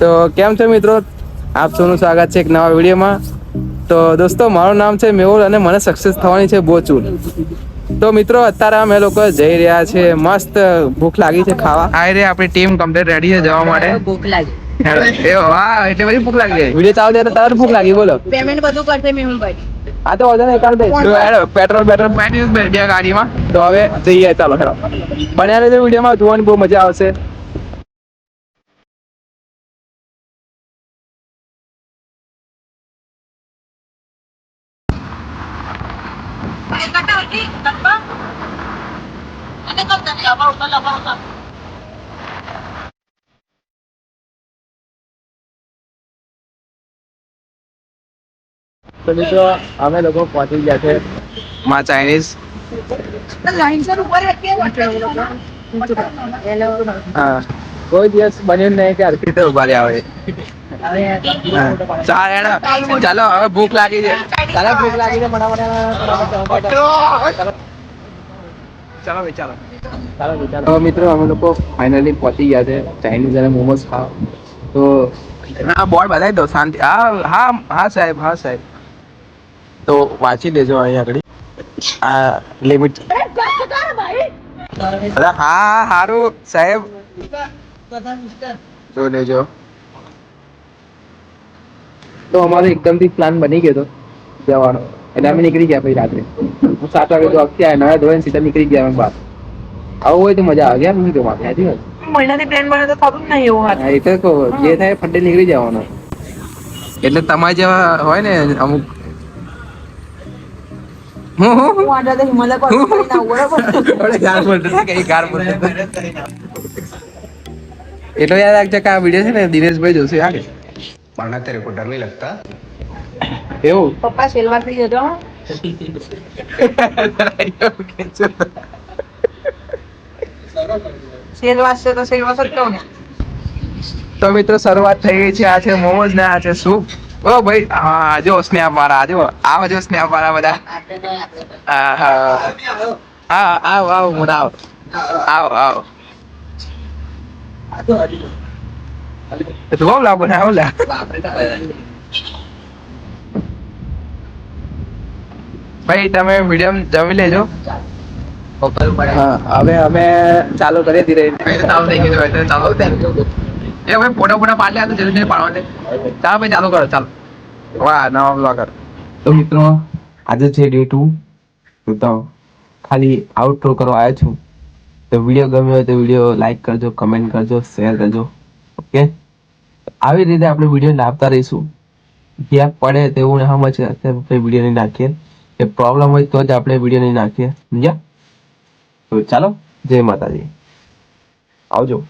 તો કેમ છે મિત્રો? આપ સૌનું સ્વાગત છે એક નવા વિડીયોમાં. તો દોસ્તો મારું નામ છે મેહુલ અને મને સક્સેસ થવાની છે બોચુલ. તો મિત્રો અત્યારે અમે લોકો જઈ રહ્યા છે. મસ્ત ભૂખ લાગી છે ખાવા. આવી રે આપણી ટીમ કમ્પ્લીટ રેડી છે જવા માટે. ભૂખ લાગી. એ વાહ એટલે બધી ભૂખ લાગી વીડિયો ચાલુ ત્યારે તારે ભૂખ લાગી બોલો. પેમેન્ટ બધું કરશે મેહુલભાઈ. આ તો વજન દે. જો પેટ્રોલ પેટ્રોલ દીધું બે ગાડીમાં. તો હવે જઈએ ચાલો બન્યા રહેજો વિડીયોમાં જોવાની બહુ મજા આવશે. તો મિત્રો અમે લોકો પહોંચી ગયા છે માં ચાઇનીઝ. હા. કોઈ દિવસ બન્યું નહીં કે હરખી ઊભા રહ્યા હોય. ચાલ હવે ભૂખ લાગી છે. ચાલો ભૂખ લાગી છે ચાલો. ચાલો ભાઈ ચાલો ચાલો મિત્રો અમે લોકો ફાઇનલી પહોંચી ગયા છે. ચાઇનીઝ અને મોમોઝ ખાવ. તો હા બોર્ડ બતાવી દો શાંતિ. હા હા હા સાહેબ હા સાહેબ. તો વાંચી લેજો અહીંયા આગળ. આ લિમિટ અરે હા હારું સાહેબ. જો લેજો. તો અમારો એકદમથી પ્લાન બની ગયો હતો જવાનો. એટલે અમે નીકળી ગયા પછી રાત્રે. હું સાત વાગે તો અક્ષી આવ્યા નવા ધોઈને સીધા નીકળી ગયા અમે બહાર. આવું હોય તો મજા આવે. યાર હું જોવા સાચી વાત મહિનાથી પ્લાન બને તો થતું જ નહીં એવું હા, એ તો જે થાય ફંડે નીકળી જવાનો. એટલે તમારે જેવા હોય ને અમુક. એટલો યાદ રાખજો કે આ વીડિયો છે ને દિનેશભાઈ જોશે આગળ वरना तेरे को डर नहीं लगता એવું પપ્પા સેલવા થઈ જતો હો. સેલવાસ છે તો સેલવાસ જ કહું ને તો મિત્રો શરૂઆત થઈ ગઈ છે આ છે મોમોઝ ને આ છે સૂપ ઓ ભાઈ હા જો સ્નેપ વાળા જો આવો જો સ્નેપ વાળા બધા હા હા હા આવ આવ મોટા આવ આવ આવ તું આવ લાવો ને આવ લા ભાઈ તમે મીડિયમ જમી લેજો હવે અમે ચાલુ કરી ધીરે એ ભાઈ ફોટો ફોટો પાડલે તો જલ્દી પાડવા દે ચાલો ભાઈ ચાલુ કરો ચાલો વાહ નવા બ્લોગર તો મિત્રો આજે છે ડે ટુ તો ખાલી આઉટરો કરવા આવ્યો છું. તો વીડિયો ગમ્યો હોય તો વીડિયો લાઈક કરજો કમેન્ટ કરજો શેર કરજો. ઓકે આવી રીતે આપણે વીડિયો નાખતા રહીશું. ગેપ પડે તેવું છે અત્યારે વીડિયો નહીં નાખીએ. કે પ્રોબ્લેમ હોય તો જ આપણે વીડિયો નહીં નાખીએ. સમજ્યા? તો ચાલો, જય માતાજી. આવજો.